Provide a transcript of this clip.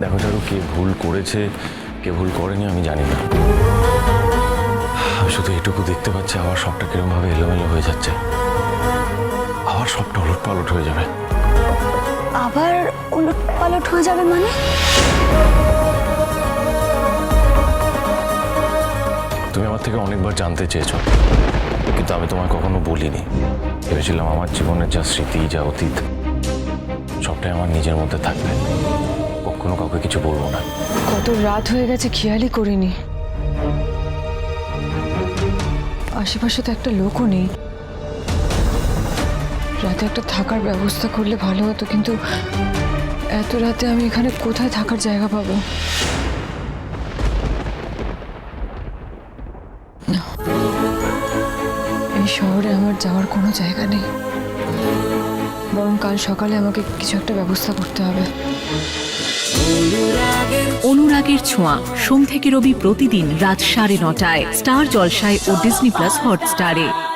দেখো চারু কে ভুল করেছে কে ভুল করেনি আমি জানি না। আমি শুধু এটুকু দেখতে পাচ্ছি আবার সবটা কিরমভাবে এলোমেলো হয়ে যাচ্ছে। আবার সবটা ওলট পালট হয়ে যাবে। আবার উলট পালট হয়ে যাবে মানে? তুমি আমার থেকে অনেকবার জানতে চেয়েছো কিন্তু আমি তোমায় কখনো বলিনি। ভেবেছিলাম আমার জীবনের যা স্মৃতি যা অতীত সবটাই আমার নিজের মধ্যে থাকবে। কখনো কাউকে কিছু বলব না। কত রাত হয়ে গেছে, খেয়ালই করিনি। আশেপাশে তো একটা লোকও নেই। রাতে একটা থাকার ব্যবস্থা করলে ভালো হতো, কিন্তু এত রাতে আমি এখানে কোথায় থাকার জায়গা পাবো? না। এই শহরে আমার যাওয়ার কোনো জায়গা নেই। বরং কাল সকালে আমাকে কিছু একটা ব্যবস্থা করতে হবে। অনুরাগের ছোঁয়া। সোম থেকে রবি প্রতিদিন রাত সাড়ে নটায়। স্টার জলসায় ও ডিসনি প্লাস হটস্টারে।